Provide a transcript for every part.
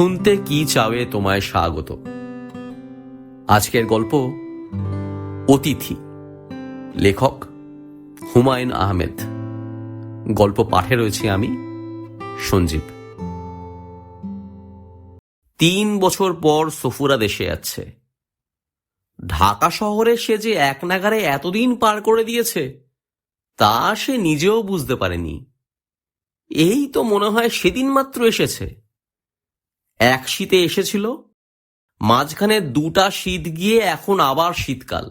শুনতে কি চাবে তোমায় স্বাগত। আজকের গল্প অতিথি, লেখক হুমায়ুন আহমেদ। গল্প পাঠে রয়েছে আমি, সঞ্জীব। তিন বছর পর সফুরা দেশে যাচ্ছে। ঢাকা শহরে সে যে এক নাগারে এতদিন পার করে দিয়েছে, তা সে নিজেও বুঝতে পারেনি। এই তো মনে হয় সেদিন মাত্র এসেছে। এক শীতে এসেছিল, মাঝখানে দুটা শীত গিয়ে এখন আবার শীতকাল।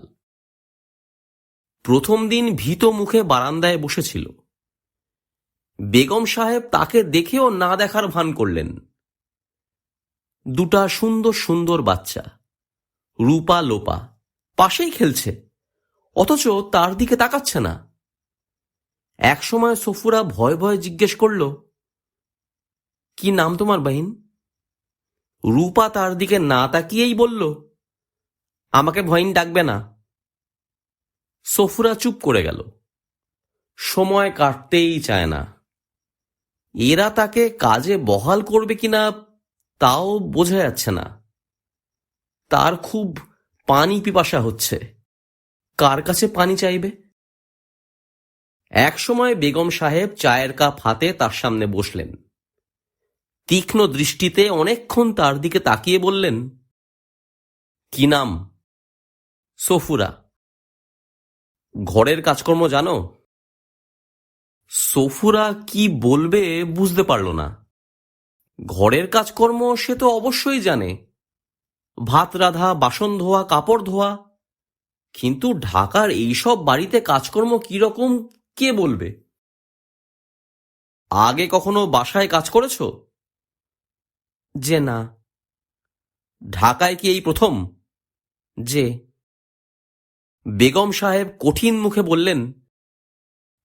প্রথম দিন ভীত মুখে বারান্দায় বসেছিল। বেগম সাহেব তাকে দেখেও না দেখার ভান করলেন। দুটা সুন্দর সুন্দর বাচ্চা, রূপা লোপা, পাশেই খেলছে, অথচ তার দিকে তাকাচ্ছে না। একসময় সফুরা ভয় ভয়ে জিজ্ঞেস করল, কি নাম তোমার বাহিন? রূপা তার দিকে না তাকিয়েই বলল, আমাকে ভয়িন ডাকবে না। সফুরা চুপ করে গেল। সময় কাটতেই চায় না। এরা তাকে কাজে বহাল করবে কিনা তাও বোঝা যাচ্ছে না। তার খুব পানি পিপাসা হচ্ছে। কার কাছে পানি চাইবে? এক সময় বেগম সাহেব চায়ের কাপ হাতে তার সামনে বসলেন। তীক্ষ্ণ দৃষ্টিতে অনেকক্ষণ তার দিকে তাকিয়ে বললেন, কি নাম? সফুরা। ঘরের কাজকর্ম জানো? সফুরা কি বলবে বুঝতে পারল না। ঘরের কাজকর্ম সে তো অবশ্যই জানে। ভাত রাধা, বাসন ধোয়া, কাপড় ধোয়া। কিন্তু ঢাকার এইসব বাড়িতে কাজকর্ম কীরকম কে বলবে? আগে কখনো বাসায় কাজ করেছ? যে না। ঢাকায় কি এই প্রথম? যে। বেগম সাহেব কঠিন মুখে বললেন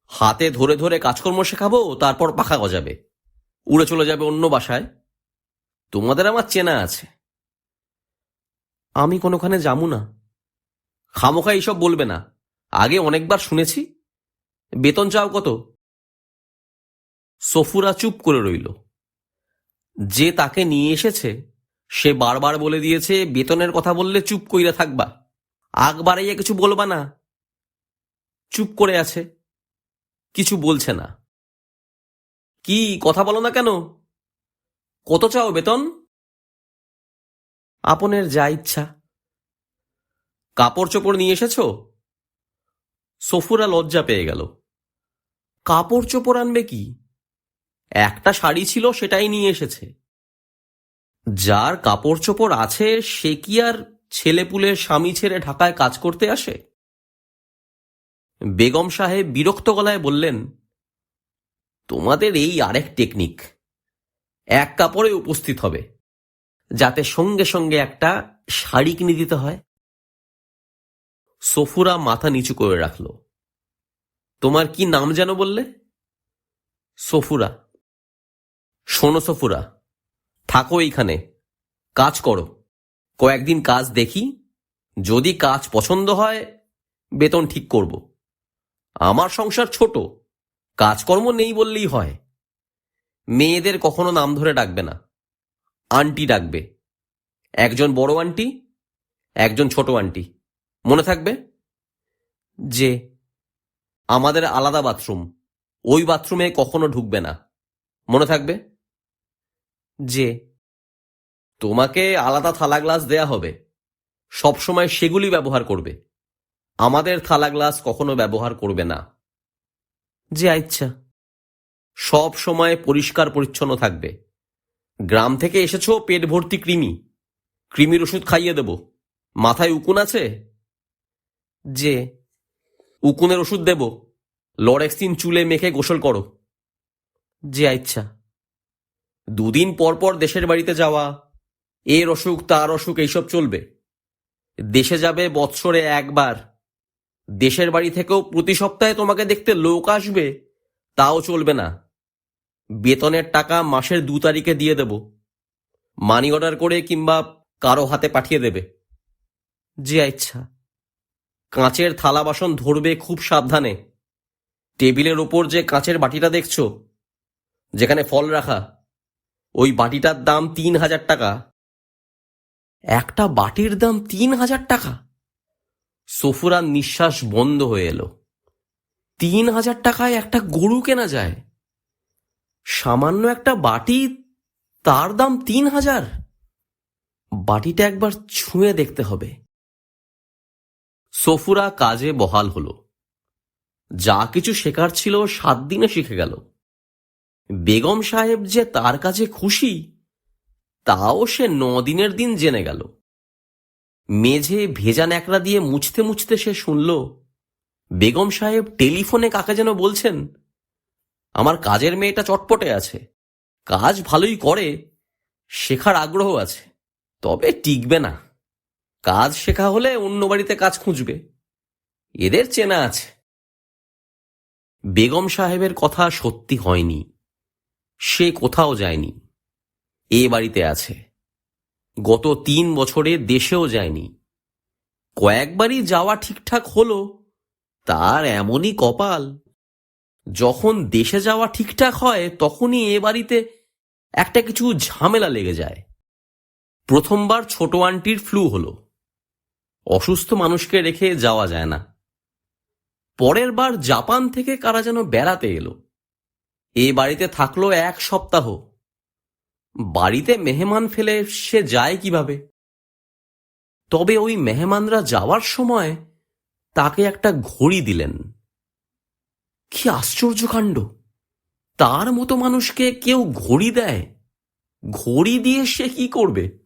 হাতে ধরে ধরে কাজকর্ম শেখাবো তারপর পাখা গজাবে। উড়ে চলে যাবে অন্য বাসায়। তোমাদের আমার চেনা আছে। আমি কোনোখানে যাব না। খামোখা এইসব বলবে না। আগে অনেকবার শুনেছি। বেতন চাও কত? সফুরা চুপ করে রইল। যে তাকে নিয়ে এসেছে, সে বারবার বলে দিয়েছে, বেতনের কথা বললে চুপ কইরা থাকবা। আগ বাড়াইয়া কিছু বলবা না। চুপ করে আছে। কিছু বলছে না। কি, কথা বলো না কেন? কত চাও বেতন? আপনের যা ইচ্ছা। কাপড় চোপড় নিয়ে এসেছ? সফুরা লজ্জা পেয়ে গেল। কাপড় চোপড় আনবে কি? একটা শাড়ি ছিল সেটাই নিয়ে এসেছে। যার কাপড় চোপড় আছে, সে কি আর ছেলেপুলের স্বামী ছেড়ে ঢাকায় কাজ করতে আসে? বেগম সাহেব বিরক্ত গলায় বললেন, তোমাদের এই আরেক টেকনিক। এক কাপড়ে উপস্থিত হবে, যাতে সঙ্গে সঙ্গে একটা শাড়ি কিনে দিতে হয়। সফুরা মাথা নিচু করে রাখল, তোমার কি নাম যেন বললে? সফুরা। শোনো সফুরা, থাকো এইখানে, কাজ করো। কয়েকদিন কাজ দেখি, যদি কাজ পছন্দ হয়, বেতন ঠিক করব। আমার সংসার ছোট, কাজকর্ম নেই বললেই হয়। মেয়েদের কখনো নাম ধরে ডাকবে না, আন্টি ডাকবে। একজন বড় আন্টি, একজন ছোট আন্টি। মনে থাকবে? যে, আমাদের আলাদা বাথরুম, ওই বাথরুমে কখনো ঢুকবে না। মনে থাকবে? যে তোমাকে আলাদা থালা গ্লাস দেয়া হবে। সবসময় সেগুলি ব্যবহার করবে। আমাদের থালা গ্লাস কখনো ব্যবহার করবে না। যে আচ্ছা। সব সময় পরিষ্কার পরিচ্ছন্ন থাকবে। গ্রাম থেকে এসেছ পেট ভর্তি কৃমি। কৃমির ওষুধ খাইয়ে দেব। মাথায় উকুন আছে? যে উকুনের ওষুধ দেব। লরেক্সিন চুলে মেখে গোসল করো। যে ইচ্ছা দুদিন পর পর দেশের বাড়িতে যাওয়া এর অসুখ তার অসুখ এইসব চলবে। দেশে যাবে বৎসরে একবার। দেশের বাড়ি থেকেও প্রতি সপ্তাহে তোমাকে দেখতে লোক আসবে তাও চলবে না। বেতনের টাকা মাসের দু তারিখে দিয়ে দেব। মানি অর্ডার করে কিংবা কারও হাতে পাঠিয়ে দেবে। যে ইচ্ছা কাঁচের থালা বাসন ধরবে খুব সাবধানে। টেবিলের ওপর যে কাঁচের বাটিটা দেখছ যেখানে ফল রাখা ওই বাটিটার দাম তিন হাজার টাকা। একটা বাটির দাম তিন হাজার টাকা? সফুরার নিঃশ্বাস বন্ধ হয়ে এলো। তিন হাজার টাকায় একটা গরু কেনা যায়। সামান্য একটা বাটি, তার দাম তিন হাজার। বাটিটা একবার ছুঁয়ে দেখতে হবে। সফুরা কাজে বহাল হলো। যা কিছু শেখার ছিল সাত দিনে শিখে গেল। বেগম সাহেব যে তার কাছে খুশি, তাও সে দিনের দিন জেনে গেল। মেঝে ভেজা ন্যাকড়া দিয়ে মুছতে মুছতে সে শুনল, বেগম সাহেব টেলিফোনে কাকে যেন বলছেন, আমার কাজের মেয়েটা চটপটে আছে, কাজ ভালোই করে, শেখার আগ্রহ আছে, তবে টিকবে না, কাজ শেখা হলে অন্য বাড়িতে কাজ খুঁজবে, এদের চেনা আছে। বেগম সাহেবের কথা সত্যি হয়নি। সে কোথাও যায়নি। এ বাড়িতে আছে। গত তিন বছরে দেশেও যায়নি। কয়েকবারই যাওয়া ঠিকঠাক হলো, তার এমনই কপাল। যখন দেশে যাওয়া ঠিকঠাক হয়, তখনই এ বাড়িতে একটা কিছু ঝামেলা লেগে যায়। প্রথমবার ছোট আন্টির ফ্লু হলো। অসুস্থ মানুষকে রেখে যাওয়া যায় না। পরের বার জাপান থেকে কারা যেন বেড়াতে এলো। এ বাড়িতে থাকল এক সপ্তাহ। বাড়িতে মেহমান ফেলে সে যায় কীভাবে? তবে ওই মেহমানরা যাওয়ার সময় তাকে একটা ঘড়ি দিলেন। কি আশ্চর্য কাণ্ড! তার মতো মানুষকে কেউ ঘড়ি দেয়? ঘড়ি দিয়ে সে কি করবে?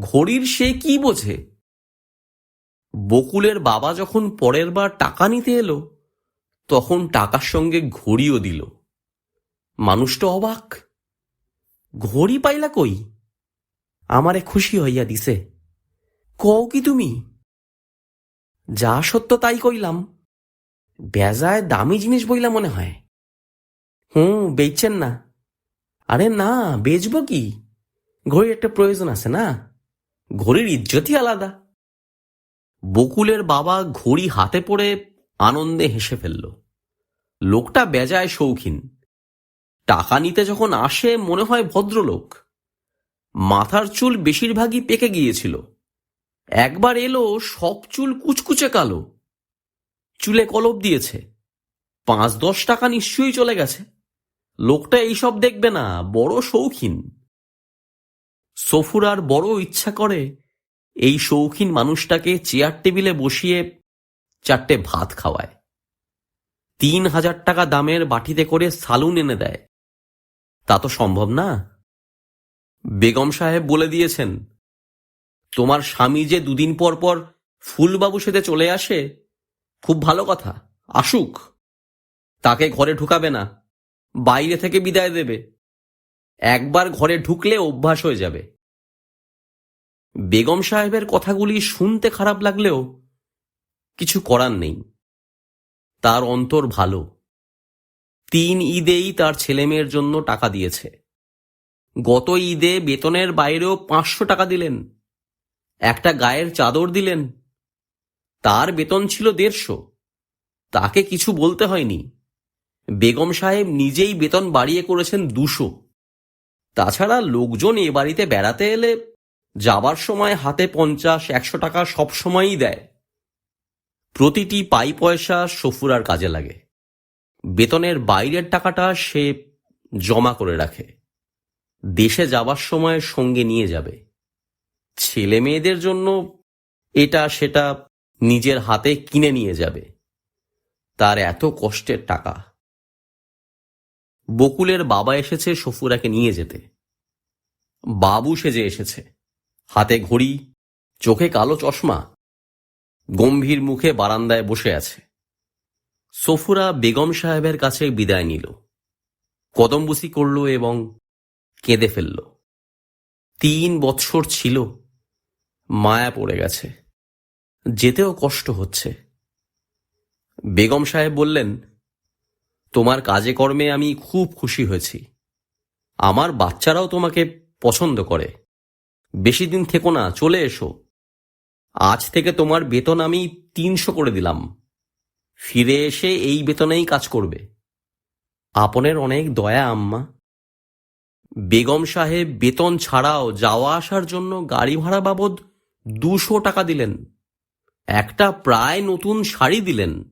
ঘড়ির সে কি বোঝে? বকুলের বাবা যখন পরের বার টাকা নিতে এলো, তখন টাকার সঙ্গে ঘড়িও দিল। মানুষটা অবাক। ঘড়ি পাইলা কই? আমারে খুশি হইয়া দিছে। কও কি তুমি? যা সত্য তাই কইলাম। বেজায় দামি জিনিস বইলা মনে হয়। হুম বেচছেন না। আরে না, বেচবো কি? ঘড়ির একটা প্রয়োজন আছে না? ঘড়ির ইজ্জতই আলাদা। বকুলের বাবা ঘড়ি হাতে পড়ে আনন্দে হেসে ফেলল। লোকটা বেজায় শৌখিন। টাকা নিতে যখন আসে, মনে হয় ভদ্রলোক। মাথার চুল বেশিরভাগই পেকে গিয়েছিল। একবার এলো, সব চুল কুচকুচে কালো। চুলে কলপ দিয়েছে। পাঁচ দশ টাকা নিশ্চয়ই চলে গেছে। লোকটা এইসব দেখবে না, বড় শৌখিন। সফুরার বড় ইচ্ছা করে এই শৌখিন মানুষটাকে চেয়ার টেবিলে বসিয়ে চারটে ভাত খাওয়ায়। তিন হাজার টাকা দামের বাটিতে করে সালুন এনে দেয়। তা তো সম্ভব না। বেগম সাহেব বলে দিয়েছেন, তোমার স্বামী যে দুদিন পর পর ফুলবাবু সেতে চলে আসে, খুব ভালো কথা, আসুক। তাকে ঘরে ঢুকাবে না, বাইরে থেকে বিদায় দেবে। একবার ঘরে ঢুকলে অভ্যাস হয়ে যাবে। বেগম সাহেবের কথাগুলি শুনতে খারাপ লাগলেও কিছু করার নেই। তার অন্তর ভালো। তিন ঈদেই তার ছেলেমেয়ের জন্য টাকা দিয়েছে। গত ঈদে বেতনের বাইরেও পাঁচশো টাকা দিলেন। একটা গায়ের চাদর দিলেন। তার বেতন ছিল দেড়শো। তাকে কিছু বলতে হয়নি। বেগম সাহেব নিজেই বেতন বাড়িয়ে করেছেন দুশো। তাছাড়া লোকজন এ বাড়িতে বেড়াতে এলে যাবার সময় হাতে পঞ্চাশ, একশো টাকা সব সময়ই দেয়। প্রতিটি পাই পয়সা সফুরার কাজে লাগে। বেতনের বাইরের টাকাটা সে জমা করে রাখে। দেশে যাবার সময় সঙ্গে নিয়ে যাবে। ছেলে মেয়েদের জন্য এটা সেটা নিজের হাতে কিনে নিয়ে যাবে। তার এত কষ্টের টাকা। বকুলের বাবা এসেছে সফুরাকে নিয়ে যেতে। বাবু সেজে এসেছে। হাতে ঘড়ি, চোখে কালো চশমা। গম্ভীর মুখে বারান্দায় বসে আছে। সফুরা বেগম সাহেবের কাছে বিদায় নিল। কদমবুসি করল এবং কেঁদে ফেলল। তিন বৎসর ছিল, মায়া পড়ে গেছে। যেতেও কষ্ট হচ্ছে। বেগম সাহেব বললেন, তোমার কাজে কর্মে আমি খুব খুশি হয়েছি। আমার বাচ্চারাও তোমাকে পছন্দ করে। বেশি দিন থেকো না, চলে এসো। আজ থেকে তোমার বেতন আমি তিনশো করে দিলাম। ফিরে এসে এই বেতনেই কাজ করবে। আপনের অনেক দয়া, আম্মা। বেগম সাহেব বেতন ছাড়াও যাওয়া আসার জন্য গাড়ি ভাড়া বাবদ দুশো টাকা দিলেন। একটা প্রায় নতুন শাড়ি দিলেন।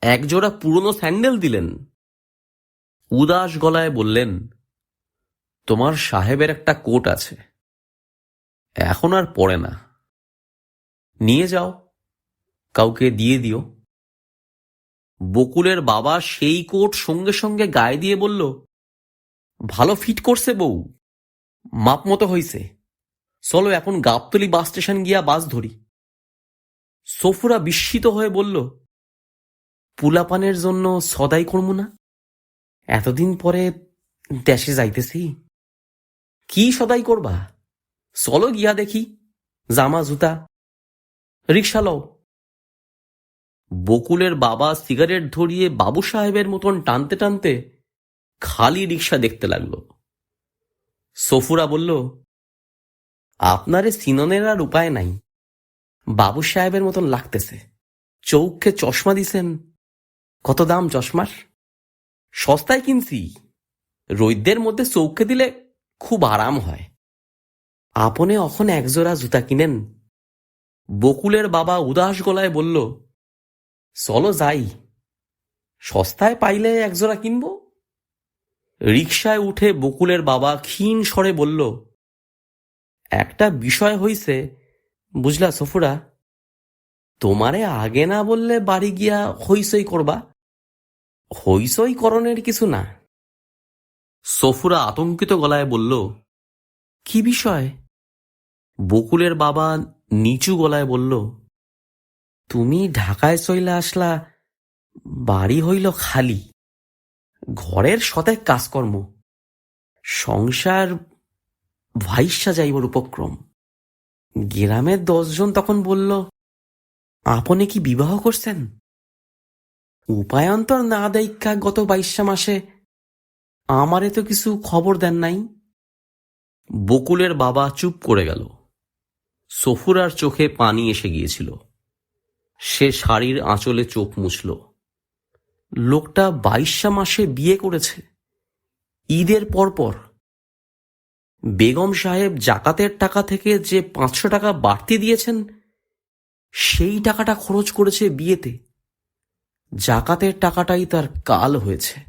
একজোড়া পুরনো স্যান্ডেল দিলেন। উদাস গলায় বললেন, তোমার সাহেবের একটা কোট আছে। এখন আর পড়ে না। নিয়ে যাও। কাউকে দিয়ে দিও। বকুলের বাবা সেই কোট সঙ্গে সঙ্গে গায়ে দিয়ে বলল, ভালো ফিট করছে বউ। মাপ মতো হইছে। চলো এখন গাবতলি বাস স্টেশন গিয়া বাস ধরি। সফুরা বিস্মিত হয়ে বলল, পুলাপানের জন্য সদাই করব না? এতদিন পরে দেশে যাইতেছি। কি সদাই করবা? চলো গিয়া দেখি। জামা, জুতা, রিক্সা লও। বকুলের বাবা সিগারেট ধরিয়ে বাবু সাহেবের মতন টানতে টানতে খালি রিক্সা দেখতে লাগল। সফুরা বলল, আপনারে সিননের আর উপায় নাই। বাবু সাহেবের মতন লাগতেছে। চৌখে চশমা দিছেন। কত দাম চশমার? সস্তায় কিনছি। রৈদ্যের মধ্যে চৌকে দিলে খুব আরাম হয়। আপনে অখন একজোড়া জুতা কিনেন? বকুলের বাবা উদাস গলায় বলল চলো যাই। সস্তায় পাইলে একজোড়া কিনব? রিকশায় উঠে বকুলের বাবা ক্ষীণ স্বরে বলল, একটা বিষয় হইছে, বুঝলা সফুরা? তোমারে আগে না বললে বাড়ি গিয়া হইসই করবা? হইসই করণের কিছু না? সফুরা আতঙ্কিত গলায় বলল, কি বিষয়? বকুলের বাবা নিচু গলায় বলল তুমি ঢাকায় চইলা আসলা, বাড়ি হইল খালি। ঘরের সতে কাজকর্ম। সংসার ভাইসা যাইবর উপক্রম। গ্রামের দশজন তখন বলল, আপনি কি বিবাহ করছেন? উপায়ন্তর না দেখা গত বাইশা মাসে আমারে তো কিছু খবর দেন নাই। বকুলের বাবা চুপ করে গেল। সফুরার চোখে পানি এসে গিয়েছিল। সে শাড়ির আঁচলে চোখ মুছল। লোকটা বাইশা মাসে বিয়ে করেছে। ঈদের পরপর বেগম সাহেব জাকাতের টাকা থেকে যে পাঁচশো টাকা বাড়তি দিয়েছেন, সেই টাকাটা খরচ করেছে বিয়েতে। জাকাতের টাকাটাই তার কাল হয়েছে।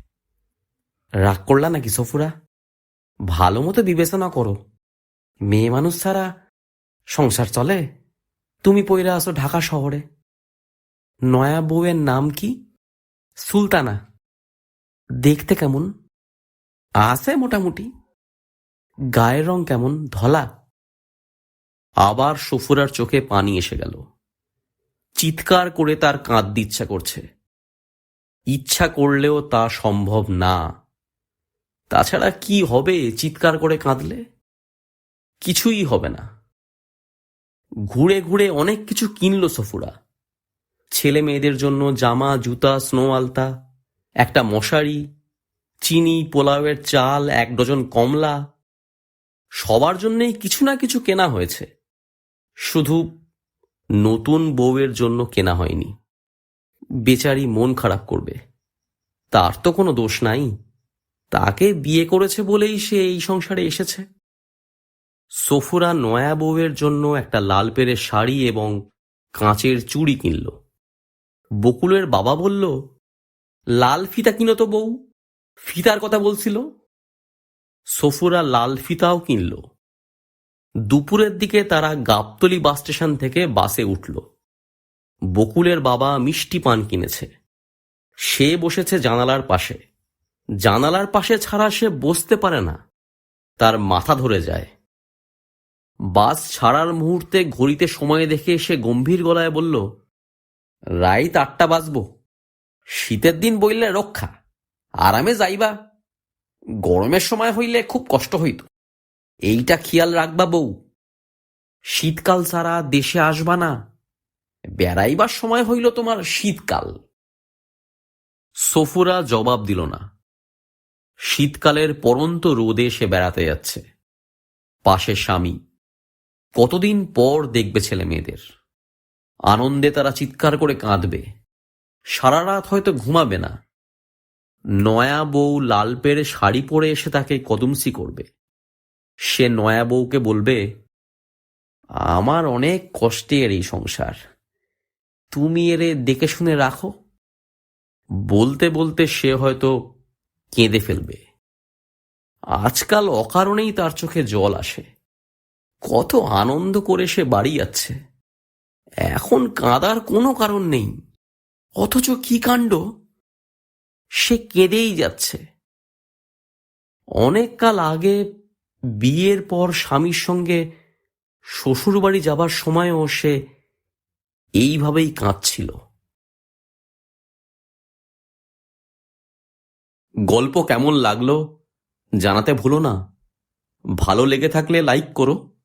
রাগ করলা নাকি সফুরা? ভালো মতো বিবেচনা করো। মেয়ে মানুষ ছাড়া সংসার চলে। তুমি পইরা আসো ঢাকা শহরে। নয়া বউয়ের নাম কি? সুলতানা। দেখতে কেমন? আছে মোটামুটি। গায়ের রং কেমন? ধলা। আবার সফুরার চোখে পানি এসে গেল। চিৎকার করে তার কাঁদতে ইচ্ছা করছে। ইচ্ছা করলেও তা সম্ভব না। তাছাড়া কি হবে চিৎকার করে কাঁদলে? কিছুই হবে না। ঘুরে ঘুরে অনেক কিছু কিনল সফুরা। ছেলে মেয়েদের জন্য জামা, জুতা, স্নো আলতা, একটা মশারি, চিনি, পোলাওয়ের চাল, এক ডজন কমলা, সবার জন্যই কিছু না কিছু কেনা হয়েছে। শুধু নতুন বউয়ের জন্য কেনা হয়নি। বেচারি মন খারাপ করবে। তার তো কোনো দোষ নাই। তাকে বিয়ে করেছে বলেই সে এই সংসারে এসেছে। সফুরা নয়া বউয়ের জন্য একটা লাল পেরে শাড়ি এবং কাঁচের চুড়ি কিনল। বকুলের বাবা বলল, লাল ফিতা কিনো তো বউ। ফিতার কথা বলছিল। সফুরা লাল ফিতাও কিনল। দুপুরের দিকে তারা গাবতলি বাস স্টেশন থেকে বাসে উঠল। বকুলের বাবা মিষ্টি পান কিনেছে। সে বসেছে জানালার পাশে। জানালার পাশে ছাড়া সে বসতে পারে না। তার মাথা ধরে যায়। বাস ছাড়ার মুহূর্তে ঘড়িতে সময় দেখে সে গম্ভীর গলায় বলল রাইত আটটা বাজব। শীতের দিন বইলে রক্ষা। আরামে যাইবা। গরমের সময় হইলে খুব কষ্ট হইত। এইটা খেয়াল রাখবা বউ। শীতকাল ছাড়া দেশে আসবা না। বেড়াইবার সময় হইল তোমার শীতকাল। সফুরা জবাব দিল না। শীতকালের পরন্ত রোদে সে বেড়াতে যাচ্ছে। পাশে স্বামী। কতদিন পর দেখবে ছেলে মেয়েদের। আনন্দে তারা চিৎকার করে কাঁদবে। সারা রাত হয়তো ঘুমাবে না। নয়া বউ লাল পেড়ে শাড়ি পরে এসে তাকে কদমসি করবে। সে নয়া বউকে বলবে, আমার অনেক কষ্টের এই সংসার। তুমি এরে দেখে শুনে রাখো। বলতে বলতে সে হয়তো কেঁদে ফেলবে। আজকাল অকারণেই তার চোখে জল আসে। কত আনন্দ করে সে বাড়ি যাচ্ছে। এখন কাঁদার কোনো কারণ নেই। অথচ কি কাণ্ড? সে কেঁদেই যাচ্ছে। অনেক কাল আগে বিয়ের পর স্বামীর সঙ্গে শ্বশুরবাড়ি যাবার সময়ও সে এইভাবেই কাঁদছিল। গল্প কেমন লাগল জানাতে ভুলো না। ভালো লেগে থাকলে লাইক করো,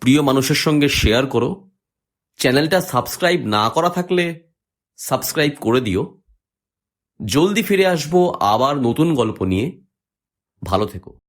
প্রিয় মানুষের সঙ্গে শেয়ার করো। চ্যানেলটা সাবস্ক্রাইব না করা থাকলে সাবস্ক্রাইব করে দিও। জলদি ফিরে আসব আবার নতুন গল্প নিয়ে। ভালো থেকো।